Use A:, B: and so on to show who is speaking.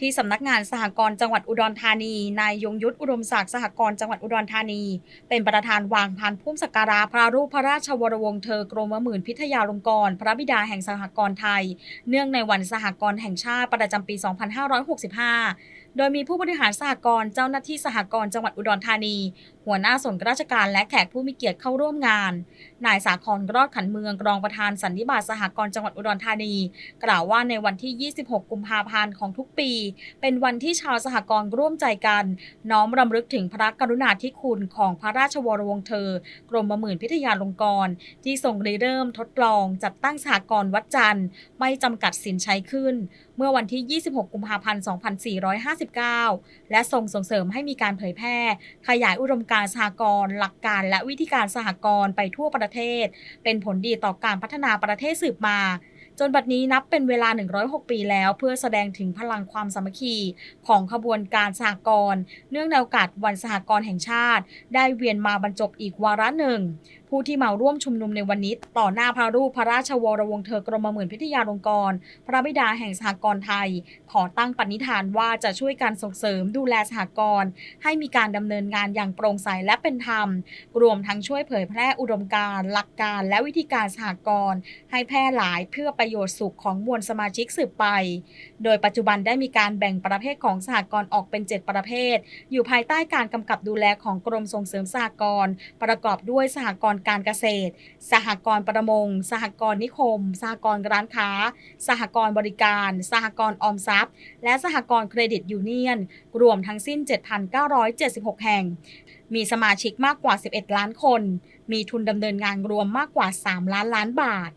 A: ที่สำนักงานสหกรณ์จังหวัดอุดรธานี นายยงยุทธอุดมศักดิ์สหกรณ์จังหวัดอุดรธานี เป็นประธานวางพานพุ่มสักการะพระรูปพระราชวรวงศ์เธอกรมหมื่นพิทยาลงกรณ์พระบิดาแห่งสหกรณ์ไทย เนื่องในวันสหกรณ์แห่งชาติประจำปี 2565 โดยมีผู้บริหารสหกรณ์เจ้าหน้าที่สหกรณ์จังหวัดอุดรธานี หัวหน้าส่วนราชการและแขกผู้มีเกียรติเข้าร่วมงานนายสาครรอดขันเมืองรองประธานสันนิบาตสหกรณ์จังหวัดอุดรธานี กล่าวว่าในวันที่ 26 กุมภาพันธ์ของทุกปี เป็นวันที่ชาวสหกรณ์ร่วมใจกัน น้อมรำลึกถึงพระกรุณาธิคุณของพระราชวรวงศ์เธอ กรมหมื่นพิทยาลงกรณ์ที่ทรงริเริ่มทดลองจัดตั้งสหกรณ์วัดจันทร์ ไม่จำกัดสินใช้ขึ้น เมื่อวันที่ 26 กุมภาพันธ์ 2459 และทรงส่งเสริมให้มีการเผยแพร่ ขยายอุดมการสหกรณ์หลักการและวิธีการสหกรณ์ไปทั่วประเทศ เป็นผลดีต่อการพัฒนาประเทศสืบมา จนบัดนี้นับเป็นเวลา 106 ปีแล้ว เพื่อแสดงถึงพลังความสามัคคีของขบวนการสหกรณ์เนื่องในโอกาสวันสหกรณ์แห่งชาติ ได้เวียนมาบรรจบอีกวาระหนึ่งผู้ที่มาร่วมชุมนุมในวันนี้ ต่อหน้าพระรูปพระราชวรวงศ์เธอกรมหมื่นพิทยาลงกร พระบิดาแห่งสหกรณ์ไทย ขอตั้งปณิธานว่าจะช่วยกันส่งเสริมดูแลสหกรณ์ให้มีการดำเนินงานอย่างโปร่งใสและเป็นธรรม รวมทั้งช่วยเผยแพร่อุดมการณ์หลักการและวิธีการสหกรณ์ให้แพร่หลายเพื่อประโยชน์สุขของมวลสมาชิกสืบไป โดยปัจจุบันได้มีการแบ่งประเภทของสหกรณ์ออกเป็น 7 ประเภท อยู่ภายใต้การกำกับดูแลของกรมส่งเสริมสหกรณ์ประกอบด้วยสหกรณณ์การเกษตร สหกรณ์ประมง สหกรณ์นิคม สหกรณ์ร้านค้า สหกรณ์บริการ สหกรณ์ออมทรัพย์ และสหกรณ์เครดิตยูเนียน รวมทั้งสิ้น 7,976 แห่ง มีสมาชิกมากกว่า 11 ล้านคน มีทุนดำเนินงานรวมมากกว่า 3 ล้านล้านบาท